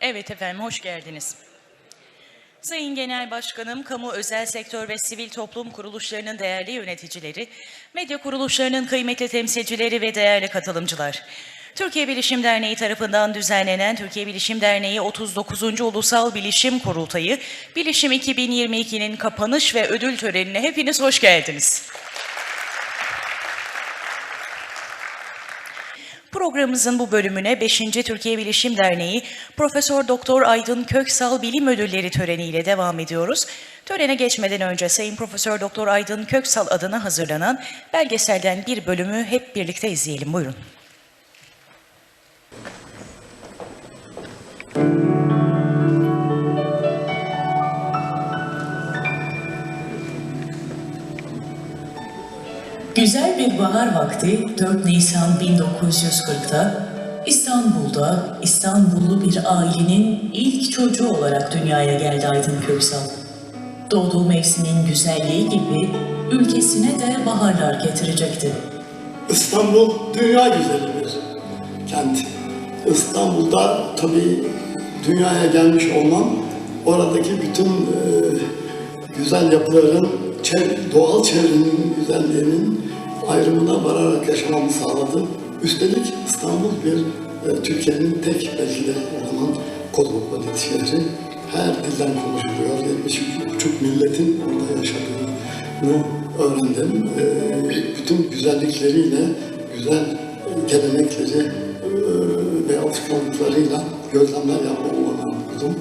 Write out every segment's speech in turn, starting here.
Evet efendim, hoş geldiniz. Sayın Genel Başkanım, kamu, özel sektör ve sivil toplum kuruluşlarının değerli yöneticileri, medya kuruluşlarının kıymetli temsilcileri ve değerli katılımcılar. Türkiye Bilişim Derneği tarafından düzenlenen Türkiye Bilişim Derneği 39. Ulusal Bilişim Kurultayı, Bilişim 2022'nin kapanış ve ödül törenine hepiniz hoş geldiniz. Programımızın bu bölümüne 5. Türkiye Bilişim Derneği Profesör Doktor Aydın Köksal Bilim Ödülleri töreniyle devam ediyoruz. Törene geçmeden önce Sayın Profesör Doktor Aydın Köksal adına hazırlanan belgeselden bir bölümü hep birlikte izleyelim. Buyurun. Güzel bir bahar vakti 4 Nisan 1940'ta İstanbul'da İstanbullu bir ailenin ilk çocuğu olarak dünyaya geldi Aydın Köksal. Doğduğu mevsimin güzelliği gibi ülkesine de baharlar getirecekti. İstanbul dünya güzeli bir kent. İstanbul'da tabii dünyaya gelmiş olmam oradaki bütün e, güzel yapıların, çev- doğal çevrenin güzelliğinin ayrımına vararak yaşamamı sağladı. Üstelik İstanbul bir e, Türkiye'nin tek belki de o zaman kozmopolit şehri. Her dilden konuşuluyor. 73 milletin orada yaşadığını öğrendim. E, bütün güzellikleriyle, güzel gelenekleri e, ve alışkanlıklarıyla gözlemler yapma olanağı buldum.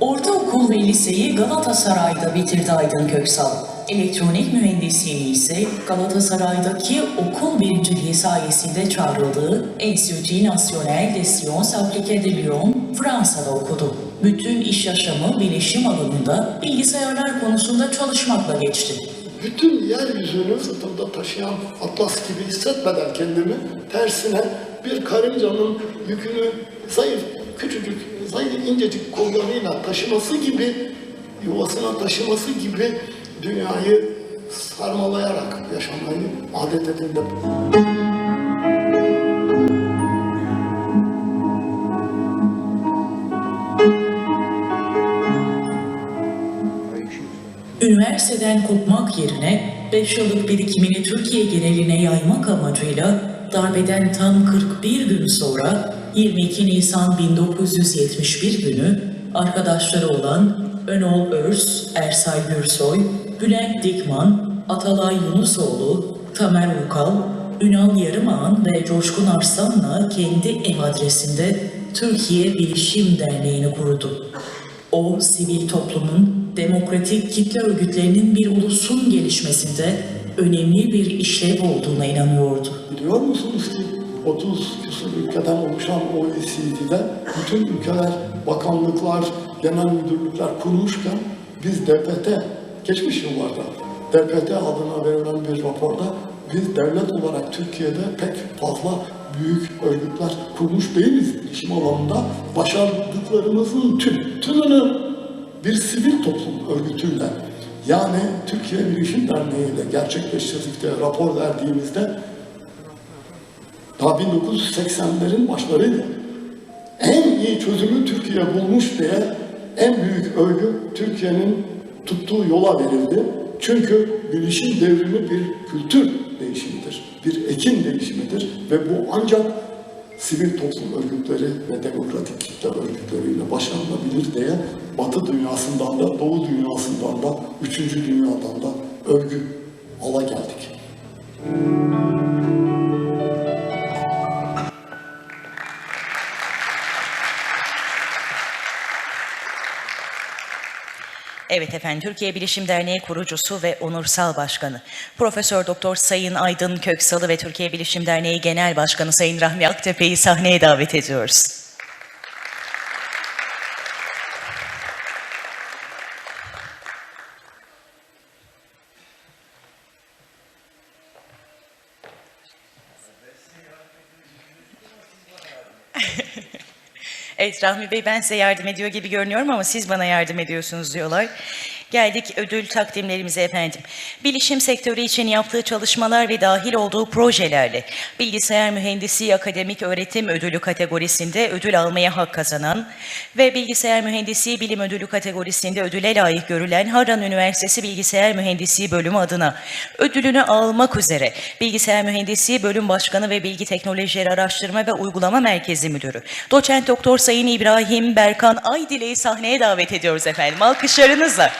Ortaokul ve liseyi Galatasaray'da bitirdi Aydın Köksal. Elektronik mühendisliğini ise Galatasaray'daki okul birinciliği sayesinde çağrıldığı Institut National des Sciences Appliquées de Lyon, Fransa'da okudu. Bütün iş yaşamı bilişim alanında bilgisayarlar konusunda çalışmakla geçti. bütün yeryüzünü sırtımda taşıyan atlas gibi hissetmeden kendimi tersine bir karıncanın yükünü zayıf, küçücük, zayıf, incecik kollarıyla taşıması gibi, yuvasına taşıması gibi dünyayı sarmalayarak yaşamayı adet edindim. Üniversiteden kopmak yerine 5 yıllık birikimini Türkiye geneline yaymak amacıyla darbeden tam 41 gün sonra 22 Nisan 1971 günü arkadaşları olan Önol Örs, Ersay Gürsoy, Bülent Dikman, Atalay Yunusoğlu, Tamer Ukal, Ünal Yarımağan ve Coşkun Arslan'la kendi ev adresinde Türkiye Bilişim Derneği'ni kurdu. O, sivil toplumun, demokratik kitle örgütlerinin bir ulusun gelişmesinde önemli bir işlev olduğuna inanıyordu. Biliyor musunuz ki 30 küsur ülkeden oluşan OECD'de bütün ülkeler, bakanlıklar, genel müdürlükler kurmuşken biz DPT, geçmiş yıllarda DPT adına verilen bir raporda biz devlet olarak Türkiye'de pek fazla büyük örgütler kurmuş değiliz bilişim alanında. Başardıklarımızın tüm, tümünü bir sivil toplum örgütüyle yani Türkiye Bilişim Derneği ile gerçekleştirdik diye rapor verdiğimizde daha 1980'lerin başlarıydı. En iyi çözümü Türkiye bulmuş diye en büyük övgü Türkiye'nin tuttuğu yola verildi. Çünkü bilişim devrimi bir kültür değişimidir, bir ekin değişimidir ve bu ancak sivil toplum örgütleri ve demokratik kitle örgütleriyle başarılabilir diye Batı dünyasından da, Doğu dünyasından da, Üçüncü Dünya'dan da övgü ala geldik. Evet efendim, Türkiye Bilişim Derneği kurucusu ve onursal başkanı Profesör Doktor Sayın Aydın Köksal'ı ve Türkiye Bilişim Derneği Genel Başkanı Sayın Rahmi Aktepe'yi sahneye davet ediyoruz. Rahmi Bey ben size yardım ediyor gibi görünüyorum ama siz bana yardım ediyorsunuz diyorlar. Geldik ödül takdimlerimize efendim. Bilişim sektörü için yaptığı çalışmalar ve dahil olduğu projelerle Bilgisayar Mühendisliği Akademik Öğretim Ödülü kategorisinde ödül almaya hak kazanan ve Bilgisayar Mühendisliği Bilim Ödülü kategorisinde ödüle layık görülen Harran Üniversitesi Bilgisayar Mühendisliği Bölümü adına ödülünü almak üzere Bilgisayar Mühendisliği Bölüm Başkanı ve Bilgi Teknolojileri Araştırma ve Uygulama Merkezi Müdürü Doçent Doktor Sayın İbrahim Berkan Aydilek'i sahneye davet ediyoruz efendim. Alkışlarınızla.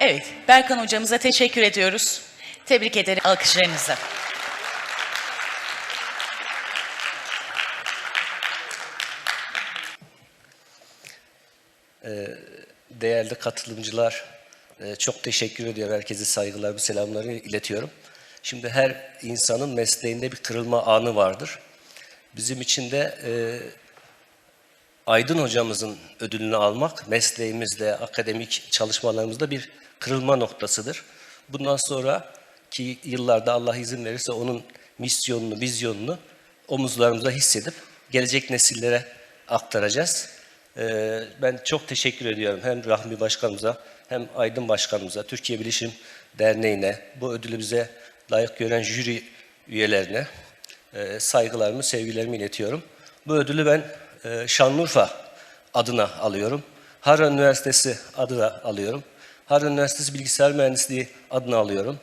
Evet, Berkan hocamıza teşekkür ediyoruz. Tebrik ederim alkışlarınızla. Değerli katılımcılar, e, çok teşekkür ediyorum. Herkese saygılarımı, selamlarımı iletiyorum. Şimdi her insanın mesleğinde bir kırılma anı vardır. Bizim için de e, Aydın hocamızın ödülünü almak mesleğimizde, akademik çalışmalarımızda bir kırılma noktasıdır. Bundan sonra ki yıllarda Allah izin verirse onun misyonunu, vizyonunu omuzlarımıza hissedip gelecek nesillere aktaracağız. Ee, ben çok teşekkür ediyorum hem Rahmi Başkanımıza hem Aydın Başkanımıza, Türkiye Bilişim Derneği'ne, bu ödülü bize layık gören jüri üyelerine e, saygılarımı, sevgilerimi iletiyorum. Bu ödülü ben e, Şanlıurfa adına alıyorum. Harran Üniversitesi adına alıyorum. Harran Üniversitesi Bilgisayar Mühendisliği adına alıyorum.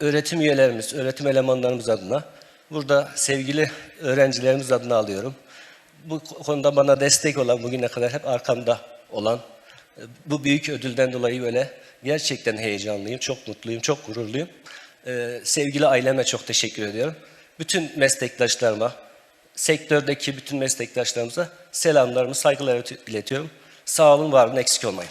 Öğretim üyelerimiz, öğretim elemanlarımız adına, burada sevgili öğrencilerimiz adına alıyorum. Bu konuda bana destek olan, bugüne kadar hep arkamda olan, bu büyük ödülden dolayı böyle gerçekten heyecanlıyım, çok mutluyum, çok gururluyum. Ee, sevgili aileme çok teşekkür ediyorum. Bütün meslektaşlarıma, sektördeki bütün meslektaşlarımıza selamlarımı, saygılarımı iletiyorum. Sağ olun, var olun, eksik olmayın.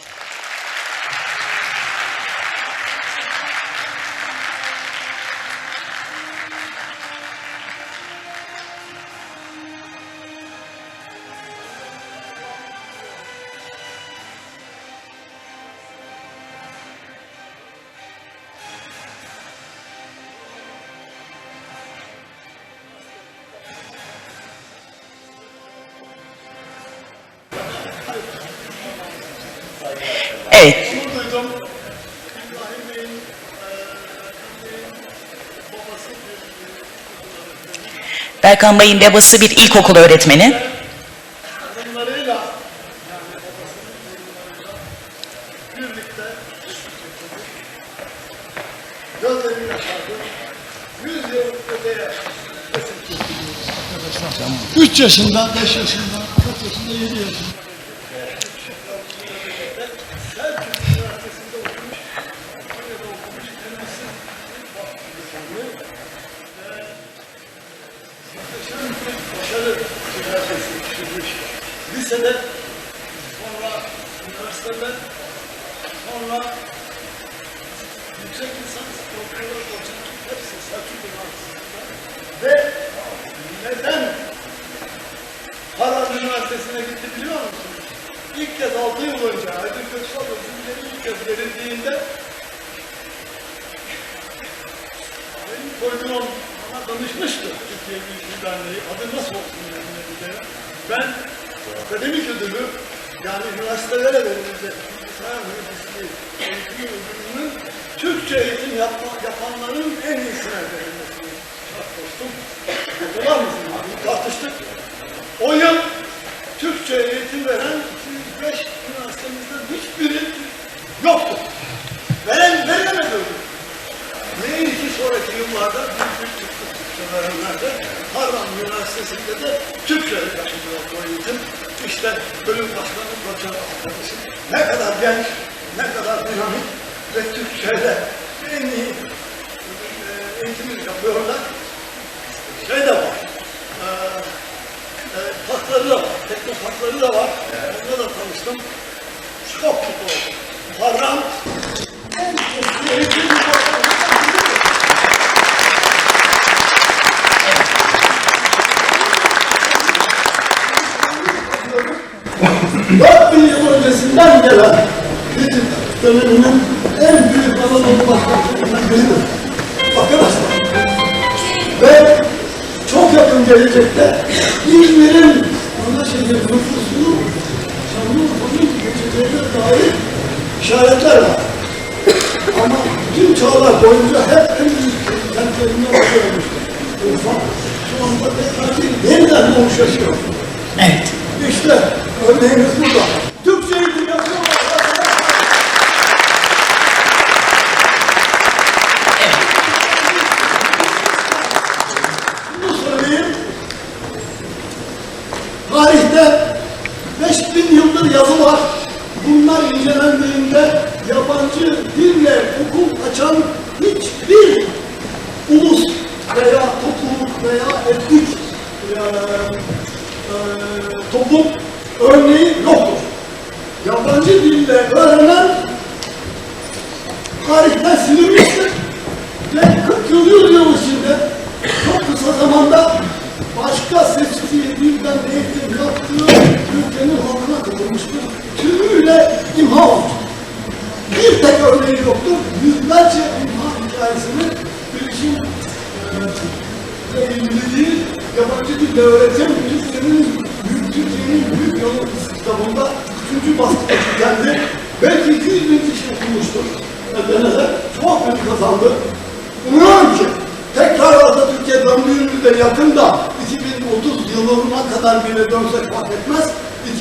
Berkan Bey'in babası bir ilkokul öğretmeni. Yaşında, beş yaşında, dört yaşında, yedi yaşında. Üniversitesi'ne gitti biliyor musunuz? İlk kez 6 yıl önce Aydın Köksal ödülleri ilk kez verildiğinde benim koyduğum bana danışmıştı Türkiye Bilişim Derneği. Adı nasıl olsun yani diye. Ben akademik ödülü yani üniversitelere verilecek bilgisayar mühendisliği eğitim ödülünün Türkçe eğitim yapma, yapanların en iyisine verilmesini şart koştum. Hatırlar mısın? Tartıştık. O yıl Türkçe eğitim veren 205 üniversitemizden hiçbiri yoktu. Veren, verilemedi ödül. Neydi ki sonraki yıllarda büyük bir Türkçe verenlerde Harvard Üniversitesi'nde de Türkçe yapılıyor bu eğitim. İşte bölüm başkanı koca arkadaşım ne kadar genç, ne kadar dinamik ve Türkçe'de en iyi e, eğitimi yapıyorlar. Şey de var, e, e, parkları da var, parkları da var. Onunla da tanıştım. Çok mutlu oldum. Harran en çok eğitim Dört bin yıl öncesinden gelen bizim döneminin en büyük Anadolu başkanlarından biridir. Arkadaşlar. Ve çok yakın gelecekte İzmir'in ana şehir dair işaretler var. Ama tüm çağlar boyunca hep en büyük kentlerinden olmuştur. Urfa şu anda bir yeniden doğuş yaşıyor. Evet. İşte örneğimiz burada. Türkçe eğitim yapıyor. Bunu söyleyeyim. Tarihte 5000 yıldır yazı var. Bunlar incelendiğinde yabancı dille okul açan hiçbir ulus veya topluluk veya etnik eee, eee, toplum örneği yoktur. Yabancı dille öğrenen tarihten silinmiştir. Ve 40 yıl 100 yıl içinde Tek örneği yoktur. Yüzlerce imha hikayesini bilişim ve ilgili değil, yabancı dilde öğretim Türkçenin büyük Türkiye'nin büyük yolu kitabında üçüncü baskıda tükendi. Belki 200 bin kişi okumuştur. Denede çok ön kazandı. Umuyorum ki tekrar Atatürk'e döndüğümüzde yakında 2030 yılına kadar bile dönsek fark etmez.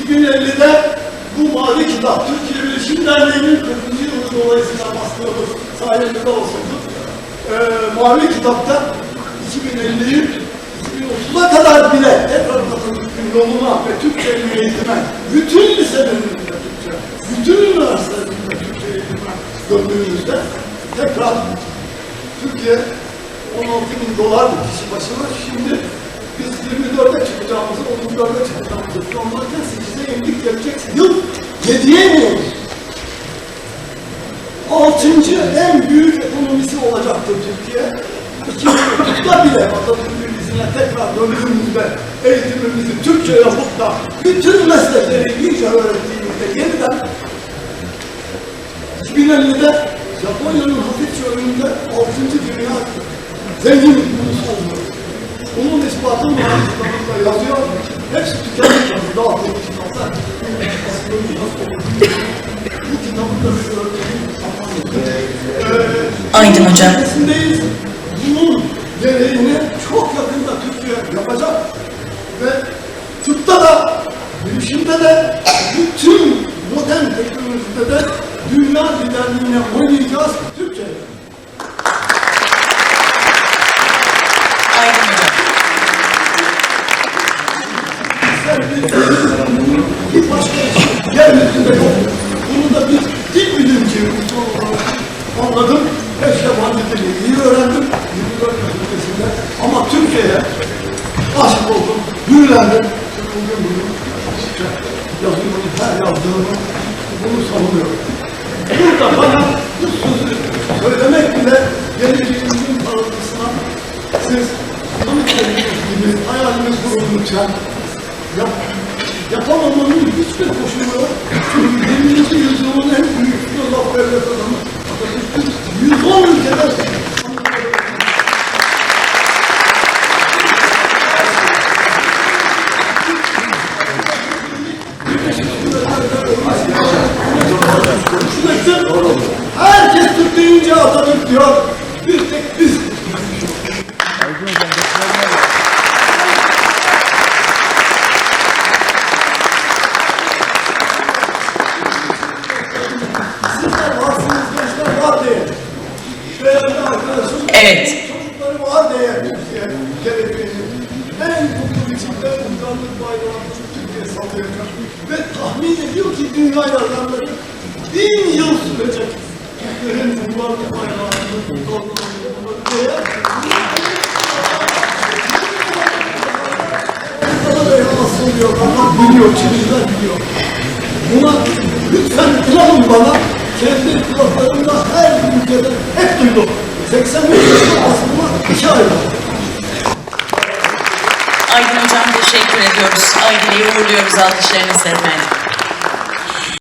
2050'de bu mavi kitap Türkiye Bilişim Derneği'nin 40. dolayısıyla bastığımız sayesinde olsundu. Ee, mavi kitapta 2050'yi 2030'a kadar bile tekrar Atatürk'ün yoluna ve Türkçe eğitime, bütün liselerinde Türkçe, bütün üniversitelerinde Türkçe eğitime döndüğümüzde tekrar Türkiye 16 bin dolar kişi başına şimdi biz 24'e çıkacağımızı, 34'e çıkacağımızı planlarken 8'e indik gelecek yıl 7'ye iniyoruz. Altıncı en büyük ekonomisi olacaktır Türkiye. 2030'da bile Atatürk'ün izine tekrar döndüğümüzde eğitimimizi Türkçe yapıp da bütün meslekleri iyice öğrettiğimizde yeniden 2050'de Japonya'nın hafifçe önünde 6. dünya zengin ulusu oluyor. Bunun ispatı mühendis kitabında yazıyor. Hepsi tükenmiş yazı dağıtılmış kitaplar. Bu kitabın da bir örneği Ee, Aydın Hocam. Bunun gereğini çok yakında Türkiye yapacak. Ve tıpta da, bilişimde de, bütün modern teknolojide de dünya liderliğine oynayacağız bunu Türkçe yazıyorum, her yazdığımı bunu savunuyorum. Burada bana bu sözü söylemek bile geleceğimizin parıltısına siz tanık gibi hayaliniz kurulurken yap, yapamamanın hiçbir koşulu yok. Çünkü 20. yüzyılın en büyük filozof devlet adamı Atatürk'ün 110 ülkede Herkes Türk deyince Atatürk diyor. Bir tek biz Sizler varsınız gençler var diye. Değerli arkadaşım. Evet. Çocukları var diye Türkiye geleceğini en mutlu biçimde uygarlık bayrağını Türkiye sallayacak. Ve tahmin ediyor ki dünya yazarları bin yıl sürecek. Türklerin uygarlık bayrağını dalgalandırmaları diye. Bana da asıl diyor, Allah biliyor, Çinliler biliyor. Buna lütfen inanın bana, kendi kulaklarımda her ülkede hep duydum. 85 yaşında aslında iki ay var. Aydın Hocam teşekkür ediyoruz. Aydın'ı uğurluyoruz alkışlarınızla efendim.